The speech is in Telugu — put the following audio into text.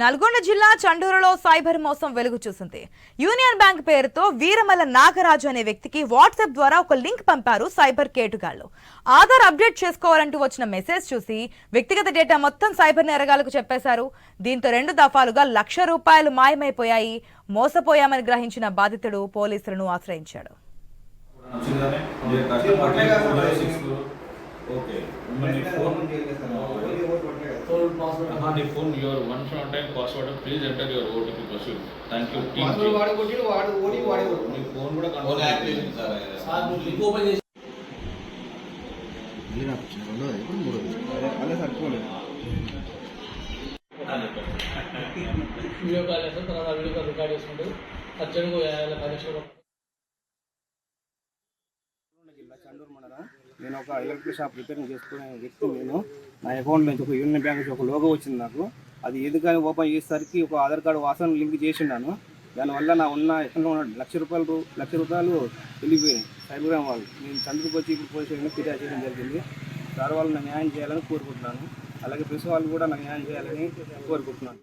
నల్గొండ జిల్లా చండూరులో సైబర్ మోసం వెలుగు చూసింది. యూనియన్ బ్యాంక్ పేరుతో వీరమల నాగరాజు అనే వ్యక్తికి వాట్సాప్ ద్వారా ఒక లింక్ పంపారు సైబర్ కేటుగాళ్ళు ఆధార్ అప్డేట్ చేసుకోవాలంటూ వచ్చిన మెసేజ్ చూసి వ్యక్తిగత డేటా మొత్తం సైబర్ నేరగాళ్ళకు చెప్పేశారు. దీంతో రెండు దఫాలుగా లక్ష రూపాయలు మాయమైపోయాయి. మోసపోయామని గ్రహించిన బాధితుడు పోలీసులను ఆశ్రయించాడు. Okay. Me phone your one one time password please enter your OTP proceed thank you team password వాడు కొట్టిడు వాడు ఓడి వాడే. నీ ఫోన్ కూడా ఫోన్ యాక్టివేషన్ సార్ సార్ నువ్వు లింక్ ఓపెన్ చేసి వీడియో కాల్ చేస్తాం తర్వాత వీడియో కాల్ రికార్డ్ చేసుకుంటూ అర్జెంట్గా జిల్లా చండూరు మండలం నేను ఒక ఎలక్ట్రిక్ షాప్ రిపేరింగ్ చేసుకునే వ్యక్తి నేను. నా అకౌంట్ నుంచి ఒక యూనియన్ బ్యాంక్ నుంచి ఒక లోగో వచ్చింది నాకు. అది ఎందుకని ఓపెన్ చేసేసరికి ఒక ఆధార్ కార్డు వాసన లింక్ చేసి ఉన్నాను దానివల్ల నా ఉన్న అకౌంట్లో ఉన్న లక్ష రూపాయలు లక్ష రూపాయలు వెళ్ళిపోయాయి సైబర్గ్రామ్ వాళ్ళు. నేను చంద్రుకు వచ్చి ఇప్పుడు పోలీస్ స్టేషన్లో ఫిర్యాదు చేయడం జరిగింది. సార్ వాళ్ళు న్యాయం చేయాలని కోరుకుంటున్నాను. అలాగే ప్రెస్ వాళ్ళు కూడా నాకు న్యాయం చేయాలని కోరుకుంటున్నాను.